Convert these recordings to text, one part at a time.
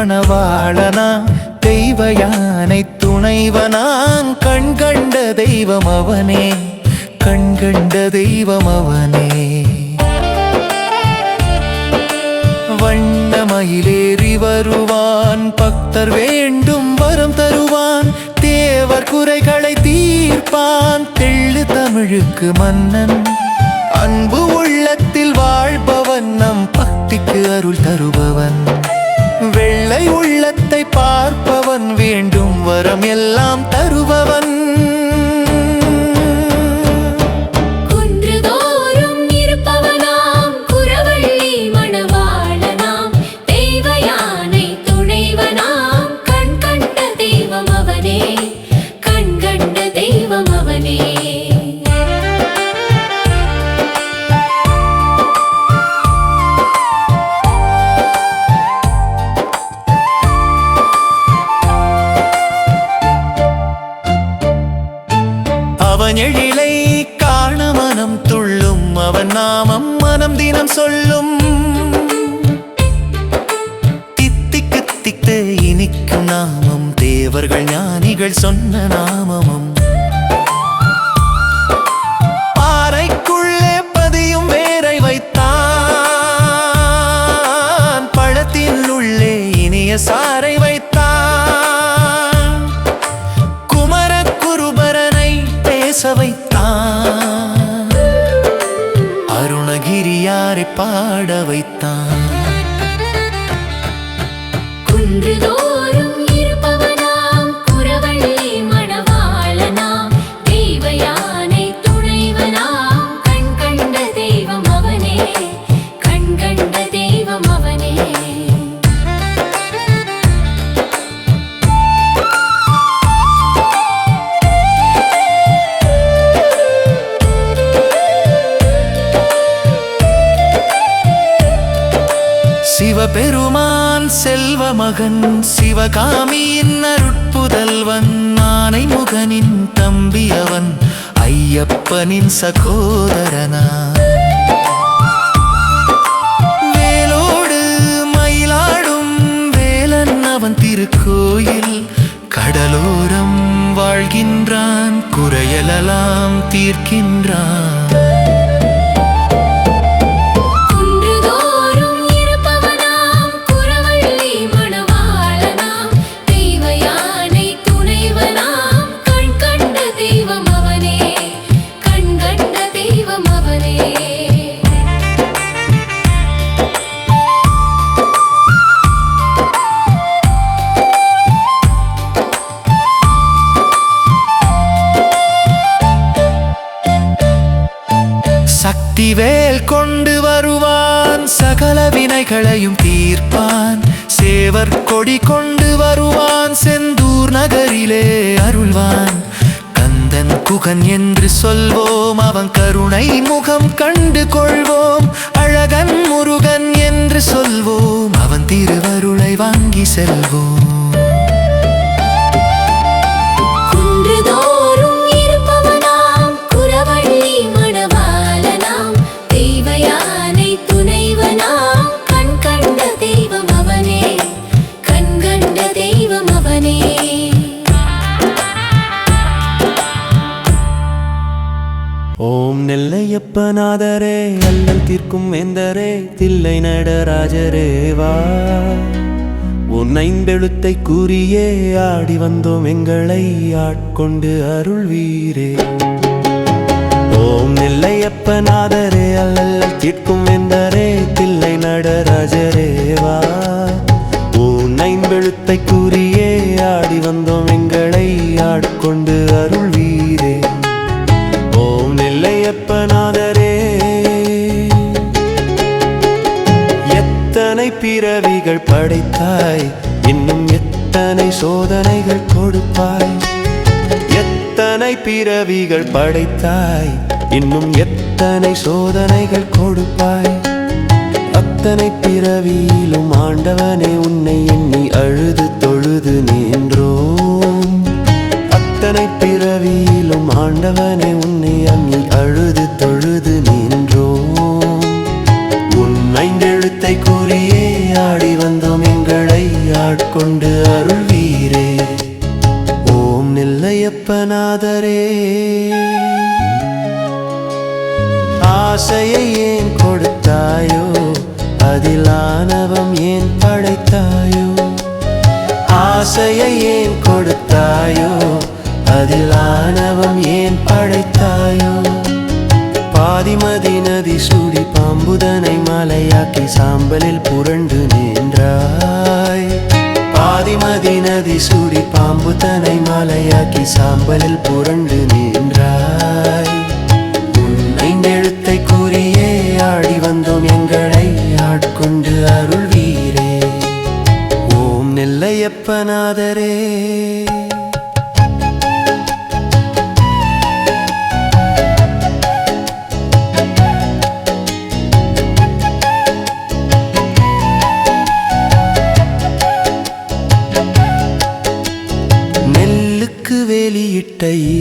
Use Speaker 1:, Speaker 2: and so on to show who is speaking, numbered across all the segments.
Speaker 1: மணவாளனா தெய்வ யானை துணைவனான் கண்கண்ட தெய்வம் அவனே கண்கண்ட தெய்வம் அவனே. வண்ணமயிலேறி வருவான் பக்தர் வேண்டும் வரம் தருவான் தேவர் குறைகளை தீர்ப்பான் தெள்ளு தமிழுக்கு மன்னன். அன்பு உள்ளத்தில் வாழ்பவன் நம் பக்திக்கு அருள் தருபவன். இல்லை உள்ளத்தை பார்ப்பவன் வேண்டும் வரம் எல்லாம் தருபவன். நாமம் மனம் தினம் சொல்லும். தித்திக்கு தித்து இனிக்கும் நாமம். தேவர்கள் ஞானிகள் சொன்ன நாமமும். பாட வைத்தான் பெருமான் செல்வ மகன் சிவகாமியின் அருட்புதல்வன் ஆனை முகனின் தம்பி அவன் ஐயப்பனின் சகோதரனா வேலோடு மயிலாடும் வேலன் அவன் திருக்கோயில் கடலோரம் வாழ்கின்றான் குறையலெல்லாம் தீர்க்கின்றான். வினைகளையும் தீர்ப்பான். சேவர் கொடி கொண்டு வருவான். செந்தூர் நகரிலே அருள்வான். கந்தன் குகன் என்று சொல்வோம். அவன் கருணை முகம் கண்டு கொள்வோம். அழகன் முருகன் என்று சொல்வோம். அவன் திருவருளை வாங்கி செல்வோம்.
Speaker 2: ஓம் நெல்லையப்பநாதரே அல்லல் தீர்க்கும் வேந்தரே தில்லை நடராஜரே வா. உன் ஐந்தெழுத்தை கூறியே ஆடி வந்தோம் எங்களை ஆட்கொண்டு அருள்வீரே. ஓம் நெல்லையப்பநாதரே அல்லல் தீர்க்கும் வேந்தரே தில்லை நடராஜரே வா. உன் ஐம்பெழுத்தை கூறி ஐயப்பநாதரே எத்தனை பிறவிகள் படைத்தாய் இன்னும் எத்தனை சோதனைகள் கொடுப்பாய். எத்தனை பிறவிகள் படைத்தாய் இன்னும் எத்தனை சோதனைகள் கொடுப்பாய். அத்தனை பிறவியிலும் ஆண்டவனே உன்னை எண்ணி அழுது தொழுது நின்றோ இத்தனை பிறவியிலும் ஆண்டவனே உன்னை அங்கே அழுது தொழுது நின்றோம். உன் ஐந்தெழுத்தை கூறியே ஆடி வந்தோம் எங்களை ஆட்கொண்டு அருள்வீரே. ஓம் நெல்லையப்பநாதரே ஆசையை ஏன் கொடுத்தாயோ அதில் ஆணவம் ஏன் படைத்தாயோ? ஆசையை ஏன் கொடுத்தாயோ அதில் ஆணவம் ஏன் படைத்தாயோ? பாதிமதி நதி சூடி பாம்புதனை மலையாக்கி சாம்பலில் புரண்டு நின்றாய். பாதிமதி நதி சூடி பாம்புதனை மலையாக்கி சாம்பலில் புரண்டு நின்றாய்.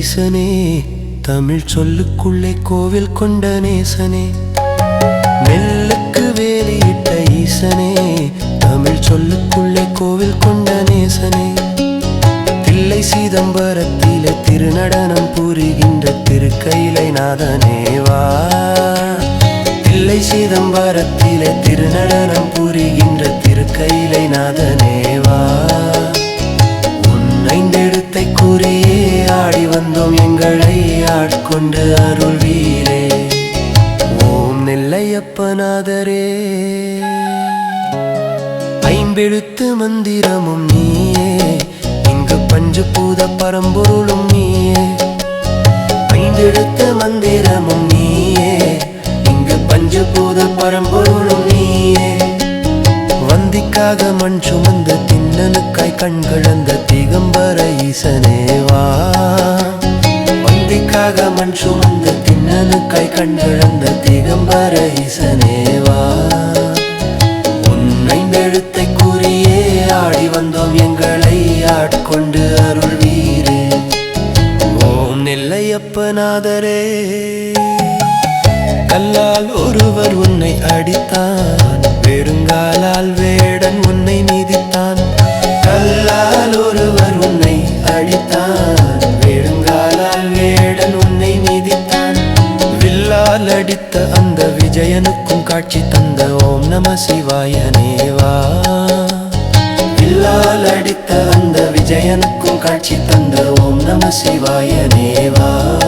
Speaker 2: ஈசனே தமிழ் சொல்லுக்குள்ளே கோவில் கொண்ட நேசனே. நெல்லுக்கு வேலியிட்ட ஈசனே தமிழ் சொல்லுக்குள்ளே கோவில் கொண்ட நேசனே. தில்லை சீதம்பரத்திலே திருநடனம் புரிகின்ற திருக்கையிலை நாதனேவா தில்லை சீதம்பரத்திலே திருநடனம் புரிகின்ற திருக்கையிலை நாதனே பாடி வந்தோம் எங்களை ஆட்கொண்டு அருள் வீரே. ஓம் நெல்லையப்பநாதரே ஐம்பெழுத்து மந்திரமும் நீயே. இங்கு பஞ்சு பூத பரம்பொருளும் நீயே. ஐந்தெழுத்து மந்திரமும் நீயே. இங்கு பஞ்சு பூத பரம்பொருளும் நீயே. வந்திக்காக மண் சுமந்த தின் திண்ணனுக்காய் கண்களந்த திகம்பர ஈசனேவா வந்திக்காக மண் சுமந்த தின்னனுக்காய் கண்களந்த திகம்பர ஈசனேவா உன்னை எழுத்தை கூறியே ஆடி வந்தோம் எங்களை ஆட்கொண்டு அருள் வீரே. ஓம் நெல்லையப்பநாதரே கல்லால் ஒருவர் உன்னை அடித்தான் பெருங்காலால் வேடன் உன்னை நீ கல்லால் ஒருவர் உன்னை அடித்தான் பெருங்காலால் வேடன் உன்னை மீதித்தான். வில்லால் அடித்த அந்த விஜயனுக்கும் காட்சி தந்த ஓம் நம சிவாயனேவா வில்லால் அடித்த அந்த விஜயனுக்கும் காட்சி தந்த ஓம் நம சிவாயனேவா உன்